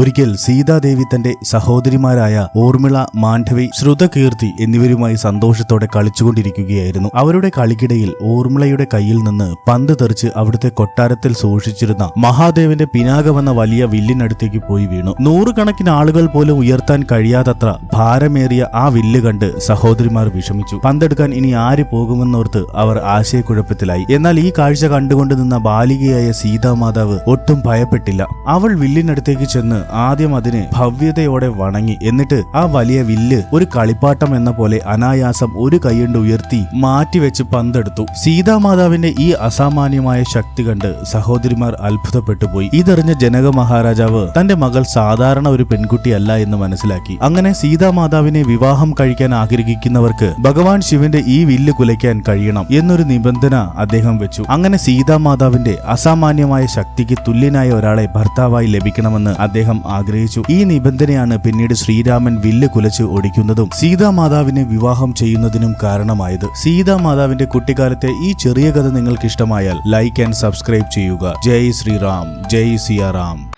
ഒരിക്കൽ സീതാദേവി തന്റെ സഹോദരിമാരായ ഊർമിള മാണ്ഡവി ശ്രുതകീർത്തി എന്നിവരുമായി സന്തോഷത്തോടെ കളിച്ചുകൊണ്ടിരിക്കുകയായിരുന്നു. അവരുടെ കളിക്കിടയിൽ ഊർമിളയുടെ കയ്യിൽ നിന്ന് പന്ത് തെറിച്ച് അവിടുത്തെ കൊട്ടാരത്തിൽ സൂക്ഷിച്ചിരുന്ന മഹാദേവന്റെ പിനാകമെന്ന വലിയ വില്ലിനടുത്തേക്ക് പോയി വീണു. നൂറുകണക്കിന് ആളുകൾ പോലും ഉയർത്താൻ കഴിയാത്തത്ര ഭാരമേറിയ ആ വില്ല് കണ്ട് സഹോദരിമാർ വിഷമിച്ചു. പന്തെടുക്കാൻ ഇനി ആര് പോകുമെന്നോർത്ത് അവർ ആശയക്കുഴപ്പത്തിലായി. എന്നാൽ ഈ കാഴ്ച കണ്ടുകൊണ്ട് നിന്ന ബാലികയായ സീതാമാതാവ് ഒട്ടും ഭയപ്പെട്ടില്ല. അവൾ വില്ലിനടുത്തേക്ക് ചെന്ന് ആദ്യം അതിന് ഭവ്യതയോടെ വണങ്ങി. എന്നിട്ട് ആ വലിയ വില്ല് ഒരു കളിപ്പാട്ടം എന്ന പോലെ അനായാസം ഒരു കൈയുണ്ട് ഉയർത്തി മാറ്റിവെച്ച് പന്തെടുത്തു. സീതാമാതാവിന്റെ ഈ അസാമാന്യമായ ശക്തി കണ്ട് സഹോദരിമാർ അത്ഭുതപ്പെട്ടുപോയി. ഇതറിഞ്ഞ ജനക മഹാരാജാവ് തന്റെ മകൾ സാധാരണ ഒരു പെൺകുട്ടിയല്ല എന്ന് മനസ്സിലാക്കി. അങ്ങനെ സീതാമാതാവിനെ വിവാഹം കഴിക്കാൻ ആഗ്രഹിക്കുന്നവർക്ക് ഭഗവാൻ ശിവന്റെ ഈ വില്ല് കുലയ്ക്കാൻ കഴിയണം എന്നൊരു നിബന്ധന അദ്ദേഹം വെച്ചു. അങ്ങനെ സീതാമാതാവിന്റെ അസാമാന്യമായ ശക്തിക്ക് തുല്യനായ ഒരാളെ ഭർത്താവായി ലഭിക്കണമെന്ന് അദ്ദേഹം ആഗ്രഹിച്ചു. ഈ നിബന്ധനയാണ് പിന്നീട് ശ്രീരാമൻ വില്ല് കുലച്ച് ഒടിക്കുന്നതും സീതാമാതാവിനെ വിവാഹം ചെയ്യുന്നതിനും കാരണമായത്. സീതാമാതാവിന്റെ കുട്ടിക്കാലത്തെ ഈ ചെറിയ കഥ നിങ്ങൾക്ക് ഇഷ്ടമായാൽ ലൈക്ക് ആൻഡ് സബ്സ്ക്രൈബ് ചെയ്യുക. ജയ് ശ്രീറാം. ജയ് സിയാറാം.